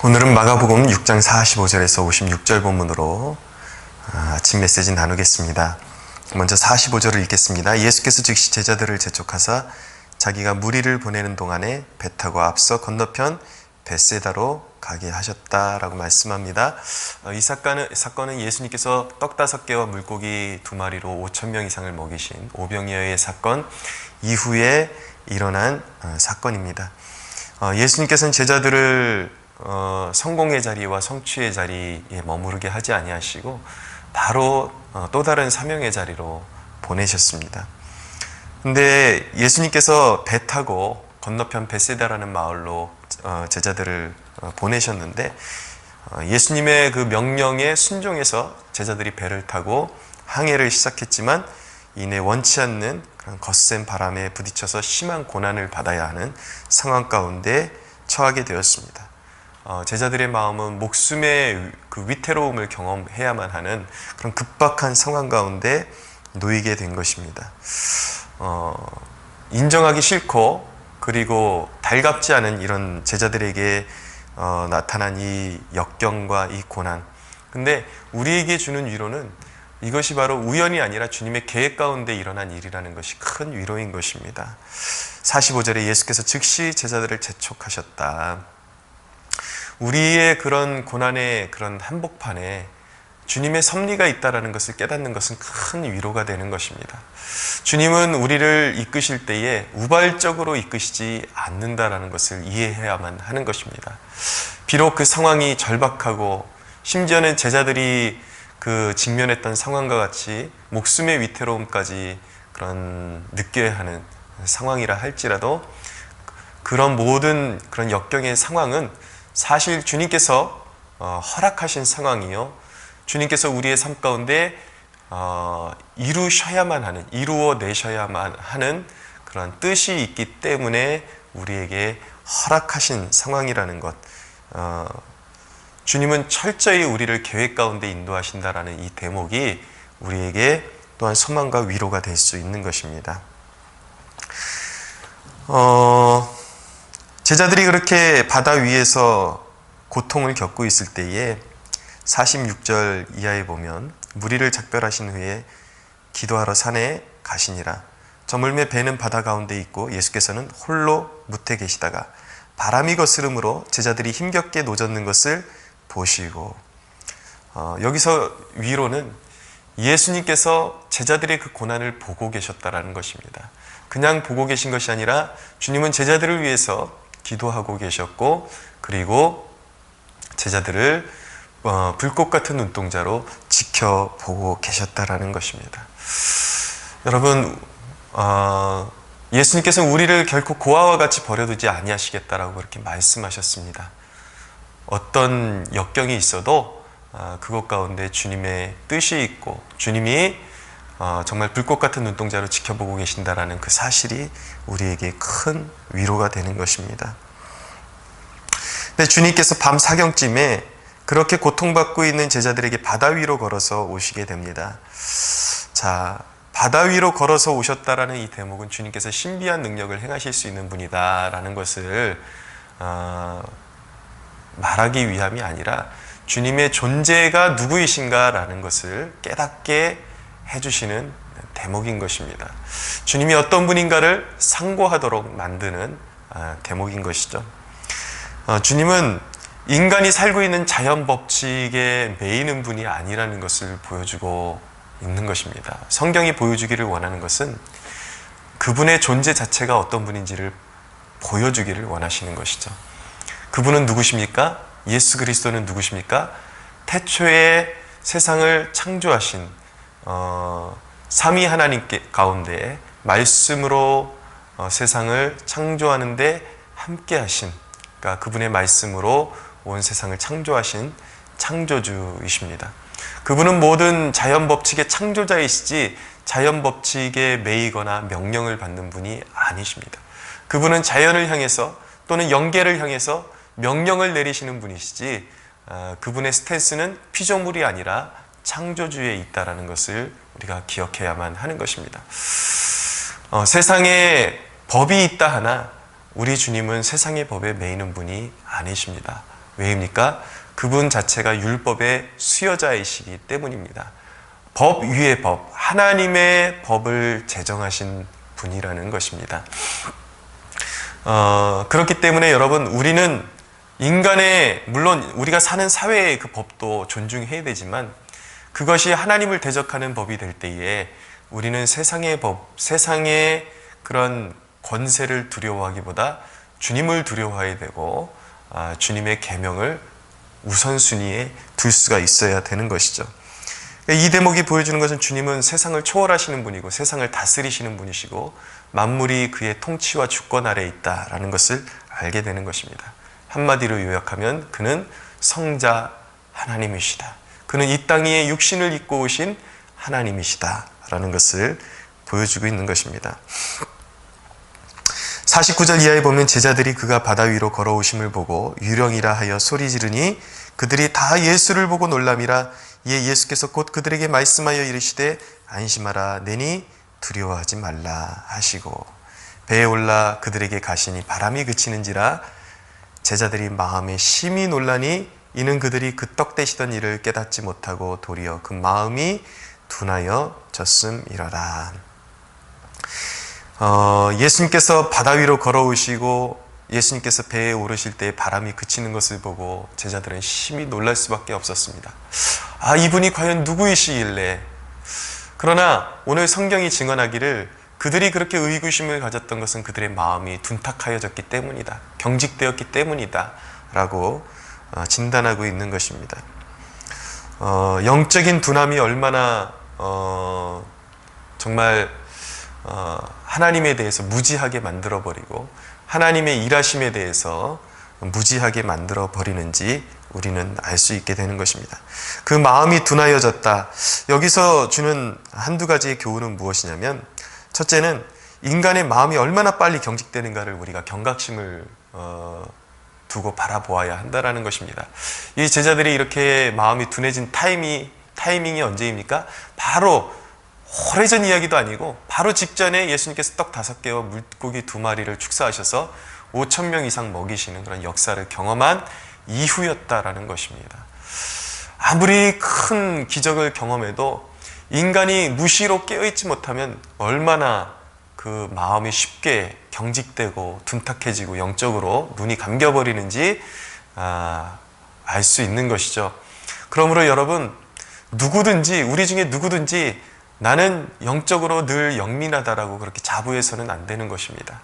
오늘은 마가복음 6장 45절에서 56절 본문으로 아, 아침 메시지 나누겠습니다. 먼저 45절을 읽겠습니다. 예수께서 즉시 제자들을 재촉하사 자기가 무리를 보내는 동안에 배 타고 앞서 건너편 베세다로 가게 하셨다라고 말씀합니다. 어, 이 사건은, 사건은 예수님께서 떡 다섯 개와 물고기 두 마리로 5천 명 이상을 먹이신 오병이어의 사건 이후에 일어난 어, 사건입니다. 어, 예수님께서는 제자들을 성공의 자리와 성취의 자리에 머무르게 하지 아니하시고 바로 또 다른 사명의 자리로 보내셨습니다. 근데 예수님께서 배 타고 건너편 베세다라는 마을로 제자들을 보내셨는데 예수님의 그 명령에 순종해서 제자들이 배를 타고 항해를 시작했지만 이내 원치 않는 그런 거센 바람에 부딪혀서 심한 고난을 받아야 하는 상황 가운데 처하게 되었습니다. 어, 제자들의 마음은 목숨의 그 위태로움을 경험해야만 하는 그런 급박한 상황 가운데 놓이게 된 것입니다. 어, 인정하기 싫고 그리고 달갑지 않은 이런 제자들에게 어, 나타난 이 역경과 이 고난. 근데 우리에게 주는 위로는 이것이 바로 우연이 아니라 주님의 계획 가운데 일어난 일이라는 것이 큰 위로인 것입니다. 45절에 예수께서 즉시 제자들을 재촉하셨다. 우리의 그런 고난의 그런 한복판에 주님의 섭리가 있다라는 것을 깨닫는 것은 큰 위로가 되는 것입니다. 주님은 우리를 이끄실 때에 우발적으로 이끄시지 않는다라는 것을 이해해야만 하는 것입니다. 비록 그 상황이 절박하고 심지어는 제자들이 그 직면했던 상황과 같이 목숨의 위태로움까지 그런 느껴야 하는 상황이라 할지라도 그런 모든 그런 역경의 상황은 사실 주님께서 어, 허락하신 상황이요. 주님께서 우리의 삶 가운데 어, 이루셔야만 하는, 이루어내셔야만 하는 그런 뜻이 있기 때문에 우리에게 허락하신 상황이라는 것. 어, 주님은 철저히 우리를 계획 가운데 인도하신다라는 이 대목이 우리에게 또한 소망과 위로가 될 수 있는 것입니다. 어, 제자들이 그렇게 바다 위에서 고통을 겪고 있을 때에 46절 이하에 보면 무리를 작별하신 후에 기도하러 산에 가시니라. 저물매 배는 바다 가운데 있고 예수께서는 홀로 무태 계시다가 바람이 거스름으로 제자들이 힘겹게 노젓는 것을 보시고 어, 여기서 위로는 예수님께서 제자들의 그 고난을 보고 계셨다라는 것입니다. 그냥 보고 계신 것이 아니라 주님은 제자들을 위해서 기도하고 계셨고 그리고 제자들을 어, 불꽃 같은 눈동자로 지켜보고 계셨다라는 것입니다. 여러분, 어, 예수님께서는 우리를 결코 고아와 같이 버려두지 아니하시겠다라고 그렇게 말씀하셨습니다. 어떤 역경이 있어도 어, 그것 가운데 주님의 뜻이 있고 주님이 어, 정말 불꽃 같은 눈동자로 지켜보고 계신다라는 그 사실이 우리에게 큰 위로가 되는 것입니다. 근데 주님께서 밤 사경쯤에 그렇게 고통받고 있는 제자들에게 바다 위로 걸어서 오시게 됩니다. 자, 바다 위로 걸어서 오셨다라는 이 대목은 주님께서 신비한 능력을 행하실 수 있는 분이다라는 것을 어, 말하기 위함이 아니라 주님의 존재가 누구이신가라는 것을 깨닫게 해주시는 대목인 것입니다. 주님이 어떤 분인가를 상고하도록 만드는 아, 대목인 것이죠. 어, 주님은 인간이 살고 있는 자연 법칙에 매이는 분이 아니라는 것을 보여주고 있는 것입니다. 성경이 보여주기를 원하는 것은 그분의 존재 자체가 어떤 분인지를 보여주기를 원하시는 것이죠. 그분은 누구십니까? 예수 그리스도는 누구십니까? 태초에 세상을 창조하신 어, 삼위 하나님 가운데 말씀으로 어, 세상을 창조하는데 함께하신 그러니까 그분의 말씀으로 온 세상을 창조하신 창조주이십니다. 그분은 모든 자연 법칙의 창조자이시지 자연 법칙에 매이거나 명령을 받는 분이 아니십니다. 그분은 자연을 향해서 또는 영계를 향해서 명령을 내리시는 분이시지 아, 그분의 스탠스는 피조물이 아니라 창조주에 있다라는 것을 우리가 기억해야만 하는 것입니다. 어, 세상에 법이 있다 하나 우리 주님은 세상의 법에 매이는 분이 아니십니다. 왜입니까? 그분 자체가 율법의 수여자이시기 때문입니다. 법 위의 법, 하나님의 법을 제정하신 분이라는 것입니다. 어, 그렇기 때문에 여러분, 우리는 인간의, 물론 우리가 사는 사회의 그 법도 존중해야 되지만 그것이 하나님을 대적하는 법이 될 때에 우리는 세상의 법, 세상의 그런 권세를 두려워하기보다 주님을 두려워해야 되고 아, 주님의 계명을 우선순위에 둘 수가 있어야 되는 것이죠. 이 대목이 보여주는 것은 주님은 세상을 초월하시는 분이고 세상을 다스리시는 분이시고 만물이 그의 통치와 주권 아래 있다라는 것을 알게 되는 것입니다. 한마디로 요약하면 그는 성자 하나님이시다. 그는 이 땅에 육신을 입고 오신 하나님이시다라는 것을 보여주고 있는 것입니다. 49절 이하에 보면 제자들이 그가 바다 위로 걸어오심을 보고 유령이라 하여 소리 지르니 그들이 다 예수를 보고 놀람이라 이에 예수께서 곧 그들에게 말씀하여 이르시되 안심하라 내니 두려워하지 말라 하시고 배에 올라 그들에게 가시니 바람이 그치는지라 제자들이 마음에 심히 놀라니 이는 그들이 그 떡 대시던 일을 깨닫지 못하고 도리어 그 마음이 둔하여 졌음이러라. 어, 예수님께서 바다 위로 걸어오시고 예수님께서 배에 오르실 때 바람이 그치는 것을 보고 제자들은 심히 놀랄 수밖에 없었습니다. 아, 이분이 과연 누구이시길래? 그러나 오늘 성경이 증언하기를 그들이 그렇게 의구심을 가졌던 것은 그들의 마음이 둔탁하여졌기 때문이다. 경직되었기 때문이다. 라고 어, 진단하고 있는 것입니다. 어, 영적인 둔함이 얼마나 어, 정말 어, 하나님에 대해서 무지하게 만들어 버리고 하나님의 일하심에 대해서 무지하게 만들어 버리는지 우리는 알 수 있게 되는 것입니다. 그 마음이 둔하여졌다. 여기서 주는 한두 가지의 교훈은 무엇이냐면 첫째는 인간의 마음이 얼마나 빨리 경직되는가를 우리가 경각심을 어, 두고 바라보아야 한다라는 것입니다. 이 제자들이 이렇게 마음이 둔해진 타이밍이 타이밍이 언제입니까? 바로 오래전 이야기도 아니고 바로 직전에 예수님께서 떡 다섯 개와 물고기 두 마리를 축사하셔서 5천 명 이상 먹이시는 그런 역사를 경험한 이후였다라는 것입니다. 아무리 큰 기적을 경험해도 인간이 무시로 깨어있지 못하면 얼마나 그 마음이 쉽게 경직되고 둔탁해지고 영적으로 눈이 감겨버리는지 아, 알 수 있는 것이죠. 그러므로 여러분 누구든지 우리 중에 누구든지 나는 영적으로 늘 영민하다라고 그렇게 자부해서는 안 되는 것입니다.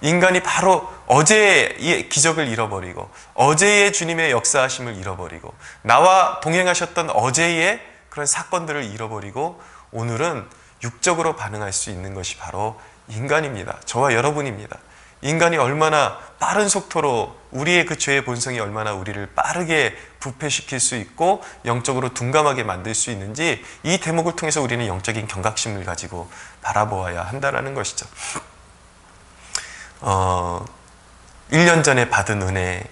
인간이 바로 어제의 기적을 잃어버리고 어제의 주님의 역사하심을 잃어버리고 나와 동행하셨던 어제의 그런 사건들을 잃어버리고 오늘은 육적으로 반응할 수 있는 것이 바로 인간입니다. 저와 여러분입니다. 인간이 얼마나 빠른 속도로 우리의 그 죄의 본성이 얼마나 우리를 빠르게 부패시킬 수 있고 영적으로 둔감하게 만들 수 있는지 이 대목을 통해서 우리는 영적인 경각심을 가지고 바라보아야 한다는 것이죠. 어, 1년 전에 받은 은혜,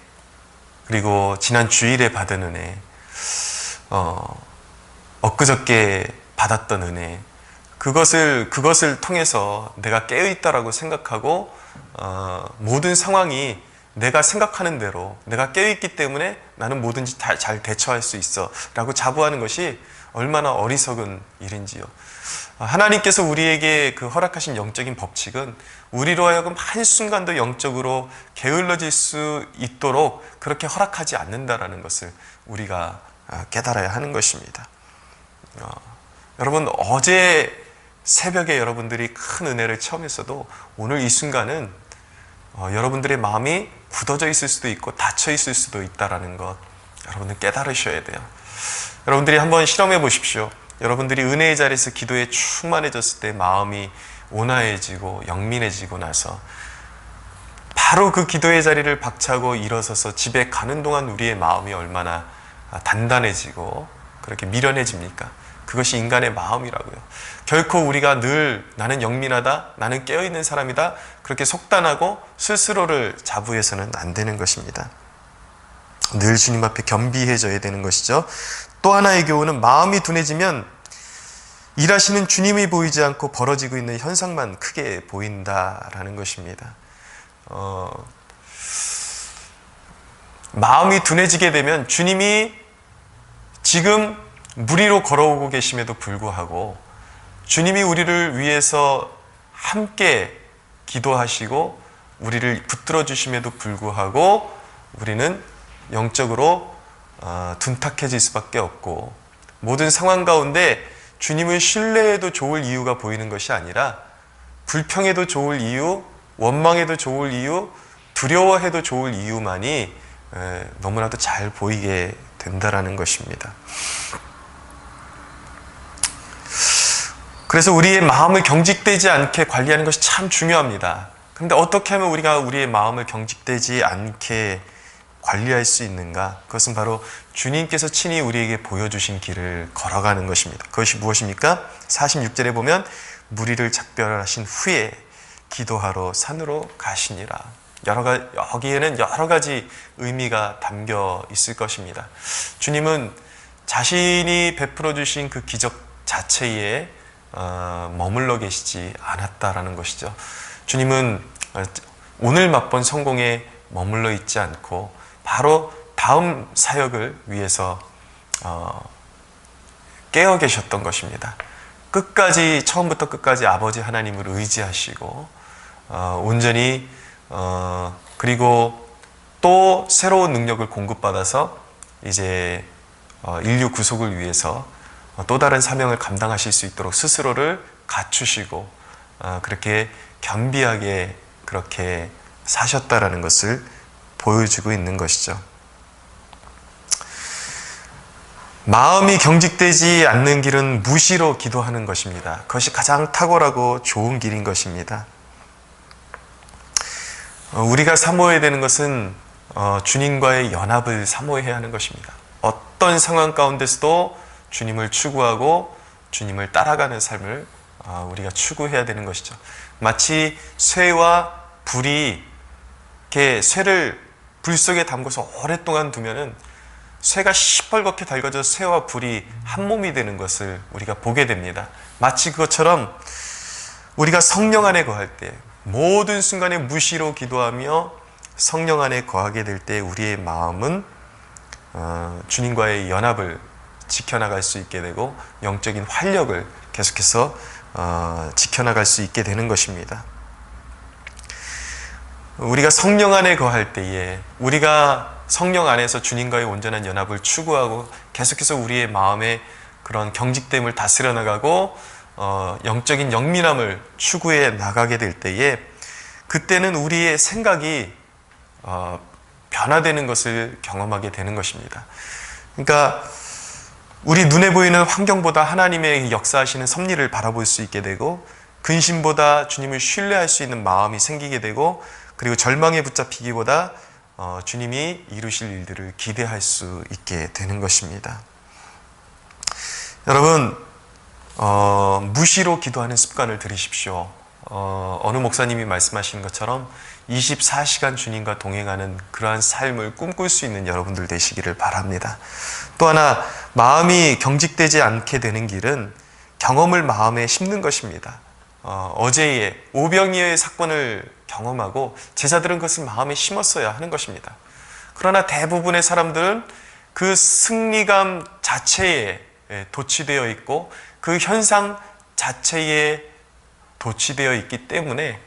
그리고 지난 주일에 받은 은혜, 어, 엊그저께 받았던 은혜, 그것을, 그것을 통해서 내가 깨어 있다라고 생각하고, 어, 모든 상황이 내가 생각하는 대로 내가 깨어 있기 때문에 나는 뭐든지 다, 잘 대처할 수 있어. 라고 자부하는 것이 얼마나 어리석은 일인지요. 하나님께서 우리에게 그 허락하신 영적인 법칙은 우리로 하여금 한순간도 영적으로 게을러질 수 있도록 그렇게 허락하지 않는다라는 것을 우리가 깨달아야 하는 것입니다. 어, 여러분 어제 새벽에 여러분들이 큰 은혜를 체험했어도 오늘 이 순간은 어, 여러분들의 마음이 굳어져 있을 수도 있고 닫혀 있을 수도 있다라는 것 여러분들 깨달으셔야 돼요. 여러분들이 한번 실험해 보십시오. 여러분들이 은혜의 자리에서 기도에 충만해졌을 때 마음이 온화해지고 영민해지고 나서 바로 그 기도의 자리를 박차고 일어서서 집에 가는 동안 우리의 마음이 얼마나 단단해지고 그렇게 미련해집니까? 그것이 인간의 마음이라고요. 결코 우리가 늘 나는 영민하다, 나는 깨어있는 사람이다, 그렇게 속단하고 스스로를 자부해서는 안 되는 것입니다. 늘 주님 앞에 겸비해져야 되는 것이죠. 또 하나의 교훈은 마음이 둔해지면 일하시는 주님이 보이지 않고 벌어지고 있는 현상만 크게 보인다라는 것입니다. 어, 마음이 둔해지게 되면 주님이 지금 무리로 걸어오고 계심에도 불구하고 주님이 우리를 위해서 함께 기도하시고 우리를 붙들어 주심에도 불구하고 우리는 영적으로 어, 둔탁해질 수밖에 없고 모든 상황 가운데 주님을 신뢰해도 좋을 이유가 보이는 것이 아니라 불평해도 좋을 이유, 원망해도 좋을 이유, 두려워해도 좋을 이유만이 에, 너무나도 잘 보이게 된다라는 것입니다. 그래서 우리의 마음을 경직되지 않게 관리하는 것이 참 중요합니다. 그런데 어떻게 하면 우리가 우리의 마음을 경직되지 않게 관리할 수 있는가? 그것은 바로 주님께서 친히 우리에게 보여주신 길을 걸어가는 것입니다. 그것이 무엇입니까? 46절에 보면 무리를 작별하신 후에 기도하러 산으로 가시니라. 여러 가지, 여기에는 여러 가지 의미가 담겨 있을 것입니다. 주님은 자신이 베풀어 주신 그 기적 자체에 어, 머물러 계시지 않았다라는 것이죠. 주님은 오늘 맛본 성공에 머물러 있지 않고 바로 다음 사역을 위해서 어, 깨어 계셨던 것입니다. 끝까지 처음부터 끝까지 아버지 하나님을 의지하시고 어, 온전히 어, 그리고 또 새로운 능력을 공급받아서 이제 어, 인류 구속을 위해서 또 다른 사명을 감당하실 수 있도록 스스로를 갖추시고 어, 그렇게 겸비하게 그렇게 사셨다라는 것을 보여주고 있는 것이죠. 마음이 경직되지 않는 길은 무시로 기도하는 것입니다. 그것이 가장 탁월하고 좋은 길인 것입니다. 어, 우리가 사모해야 되는 것은 어, 주님과의 연합을 사모해야 하는 것입니다. 어떤 상황 가운데서도 주님을 추구하고 주님을 따라가는 삶을 어, 우리가 추구해야 되는 것이죠. 마치 쇠와 불이 이렇게 쇠를 불 속에 담궈서 오랫동안 두면은 쇠가 시뻘겋게 달궈져 쇠와 불이 한 몸이 되는 것을 우리가 보게 됩니다. 마치 그것처럼 우리가 성령 안에 거할 때 모든 순간에 무시로 기도하며 성령 안에 거하게 될 때 우리의 마음은 어, 주님과의 연합을 지켜나갈 수 있게 되고 영적인 활력을 계속해서 어, 지켜나갈 수 있게 되는 것입니다. 우리가 성령 안에 거할 때에 우리가 성령 안에서 주님과의 온전한 연합을 추구하고 계속해서 우리의 마음의 그런 경직됨을 다스려 나가고 어, 영적인 영민함을 추구해 나가게 될 때에 그때는 우리의 생각이 어, 변화되는 것을 경험하게 되는 것입니다. 그러니까 우리 눈에 보이는 환경보다 하나님의 역사하시는 섭리를 바라볼 수 있게 되고 근심보다 주님을 신뢰할 수 있는 마음이 생기게 되고 그리고 절망에 붙잡히기보다 어, 주님이 이루실 일들을 기대할 수 있게 되는 것입니다. 여러분 어, 무시로 기도하는 습관을 들이십시오. 어, 어느 목사님이 말씀하신 것처럼 24시간 주님과 동행하는 그러한 삶을 꿈꿀 수 있는 여러분들 되시기를 바랍니다. 또 하나 마음이 경직되지 않게 되는 길은 경험을 마음에 심는 것입니다. 어, 제의 오병이어의 사건을 경험하고 제자들은 그것을 마음에 심었어야 하는 것입니다. 그러나 대부분의 사람들은 그 승리감 자체에 도취되어 있고 그 현상 자체에 도취되어 있기 때문에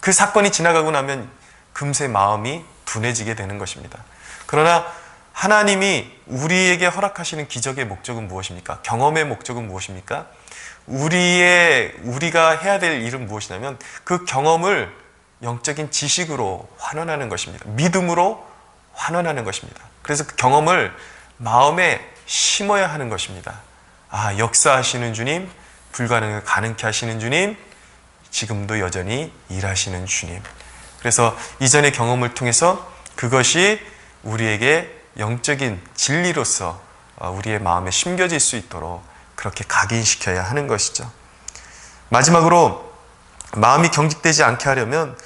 그 사건이 지나가고 나면 금세 마음이 둔해지게 되는 것입니다. 그러나 하나님이 우리에게 허락하시는 기적의 목적은 무엇입니까? 경험의 목적은 무엇입니까? 우리의 우리가 해야 될 일은 무엇이냐면 그 경험을 영적인 지식으로 환원하는 것입니다. 믿음으로 환원하는 것입니다. 그래서 그 경험을 마음에 심어야 하는 것입니다. 아, 역사하시는 주님, 불가능을 가능케 하시는 주님, 지금도 여전히 일하시는 주님. 그래서 이전의 경험을 통해서 그것이 우리에게 영적인 진리로서 어, 우리의 마음에 심겨질 수 있도록 그렇게 각인시켜야 하는 것이죠. 마지막으로 마음이 경직되지 않게 하려면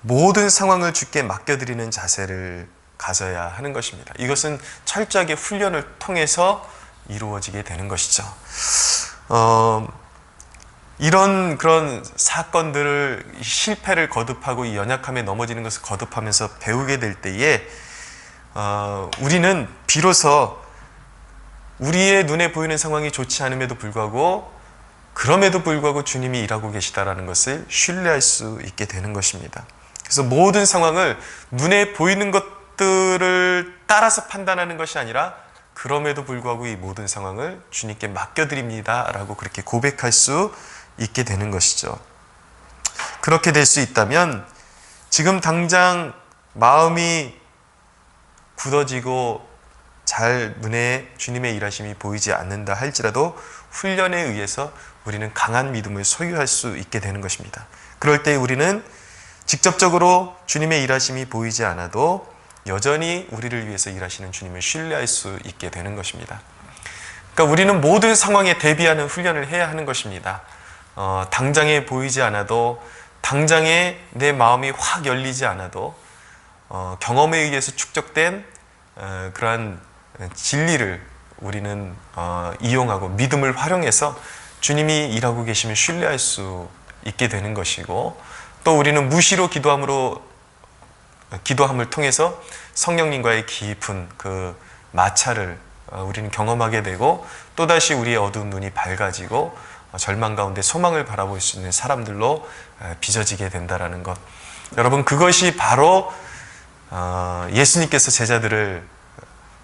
모든 상황을 주께 맡겨드리는 자세를 가져야 하는 것입니다. 이것은 철저하게 훈련을 통해서 이루어지게 되는 것이죠. 어, 이런 그런 사건들을 실패를 거듭하고 이 연약함에 넘어지는 것을 거듭하면서 배우게 될 때에 어, 우리는 비로소 우리의 눈에 보이는 상황이 좋지 않음에도 불구하고 그럼에도 불구하고 주님이 일하고 계시다라는 것을 신뢰할 수 있게 되는 것입니다. 그래서 모든 상황을 눈에 보이는 것들을 따라서 판단하는 것이 아니라 그럼에도 불구하고 이 모든 상황을 주님께 맡겨드립니다라고 그렇게 고백할 수 있게 되는 것이죠. 그렇게 될 수 있다면 지금 당장 마음이 굳어지고 잘 눈에 주님의 일하심이 보이지 않는다 할지라도 훈련에 의해서 우리는 강한 믿음을 소유할 수 있게 되는 것입니다. 그럴 때 우리는 직접적으로 주님의 일하심이 보이지 않아도 여전히 우리를 위해서 일하시는 주님을 신뢰할 수 있게 되는 것입니다. 그러니까 우리는 모든 상황에 대비하는 훈련을 해야 하는 것입니다. 어, 당장에 보이지 않아도 당장에 내 마음이 확 열리지 않아도 어, 경험에 의해서 축적된 어, 그러한 진리를 우리는 어, 이용하고 믿음을 활용해서 주님이 일하고 계시면 신뢰할 수 있게 되는 것이고 또 우리는 무시로 기도함으로 기도함을 통해서 성령님과의 깊은 그 마찰을 어, 우리는 경험하게 되고 또다시 우리의 어두운 눈이 밝아지고 어, 절망 가운데 소망을 바라볼 수 있는 사람들로 어, 빚어지게 된다라는 것. 여러분 그것이 바로 어, 예수님께서 제자들을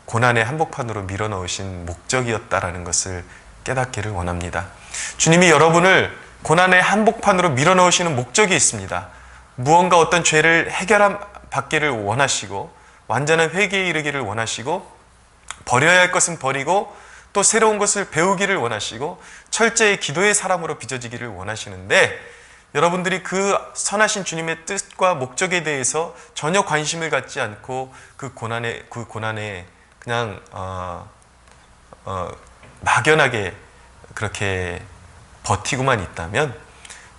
고난의 한복판으로 밀어 넣으신 목적이었다라는 것을 깨닫기를 원합니다. 주님이 여러분을 고난의 한복판으로 밀어 넣으시는 목적이 있습니다. 무언가 어떤 죄를 해결한 받기를 원하시고 완전한 회개에 이르기를 원하시고 버려야 할 것은 버리고 또 새로운 것을 배우기를 원하시고 철저히 기도의 사람으로 빚어지기를 원하시는데 여러분들이 그 선하신 주님의 뜻과 목적에 대해서 전혀 관심을 갖지 않고 그 고난에 그 고난에 그냥 어, 어, 막연하게 그렇게 버티고만 있다면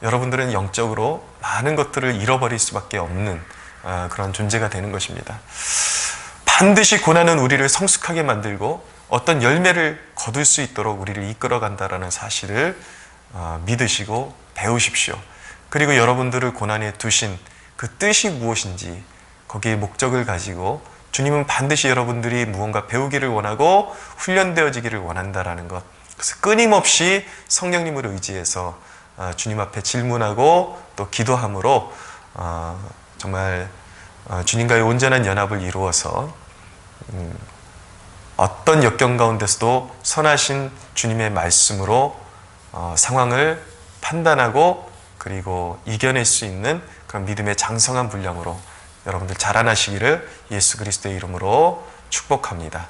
여러분들은 영적으로 많은 것들을 잃어버릴 수밖에 없는 어, 그런 존재가 되는 것입니다. 반드시 고난은 우리를 성숙하게 만들고 어떤 열매를 거둘 수 있도록 우리를 이끌어 간다라는 사실을 어, 믿으시고 배우십시오. 그리고 여러분들을 고난에 두신 그 뜻이 무엇인지 거기에 목적을 가지고 주님은 반드시 여러분들이 무언가 배우기를 원하고 훈련되어지기를 원한다라는 것. 그래서 끊임없이 성령님을 의지해서 어, 주님 앞에 질문하고 또 기도함으로 어, 정말 어, 주님과의 온전한 연합을 이루어서 음, 어떤 역경 가운데서도 선하신 주님의 말씀으로 상황을 판단하고 그리고 이겨낼 수 있는 그런 믿음의 장성한 분량으로 여러분들 자라나시기를 예수 그리스도의 이름으로 축복합니다.